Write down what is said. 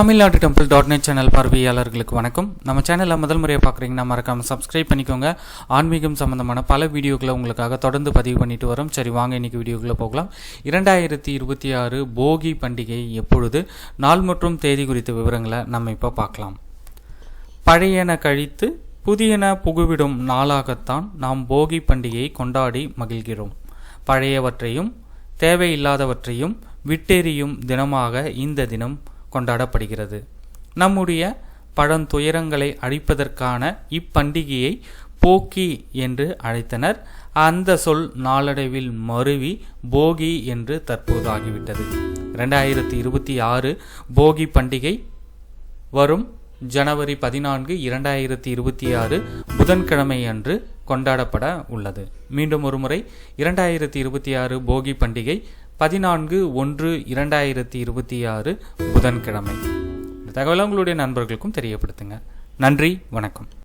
Tamil Nadu temple dot net channel பார்வையாளர்களுக்கு வணக்கம். நம்ம சேனலில் முதல் முறையாக பார்க்குறீங்கன்னா மறக்காமல் சப்ஸ்கிரைப் பண்ணிக்கோங்க. ஆன்மீகம் சம்மந்தமான பல வீடியோக்களை உங்களுக்காக தொடர்ந்து பதிவு பண்ணிட்டு வரோம். சரி வாங்க இன்னைக்கு வீடியோக்குள்ளே போகலாம். இரண்டாயிரத்தி இருபத்தி ஆறு போகி பண்டிகை எப்பொழுது? நாள் மற்றும் தேதி குறித்த விவரங்களை நம்ம இப்போ பார்க்கலாம். பழையன கழித்து புதியன புகுவிடும் நாளாகத்தான் நாம் போகி பண்டிகையை கொண்டாடி மகிழ்கிறோம். பழையவற்றையும் தேவையில்லாதவற்றையும் விட்டெறியும் தினமாக இந்த தினம் கொண்டாடப்படுகிறது. நம்முடைய பழந்துயரங்களை அழிப்பதற்கான இப்பண்டிகையை போக்கி என்று அழைத்தனர். அந்த சொல் நாளடைவில் மருவி போகி என்று தற்போது ஆகிவிட்டது ரெண்டாயிரத்தி இருபத்தி ஆறு போகி பண்டிகை வரும் ஜனவரி பதினான்கு இரண்டாயிரத்தி இருபத்தி ஆறு புதன்கிழமை அன்று கொண்டாடப்பட உள்ளது. மீண்டும் ஒருமுறை இரண்டாயிரத்தி இருபத்தி ஆறு போகி பண்டிகை பதினான்கு ஒன்று இரண்டாயிரத்தி இருபத்தி ஆறு புதன்கிழமை. இந்த தகவலை உங்களுடைய நண்பர்களுக்கும் தெரியப்படுத்துங்க. நன்றி வணக்கம்.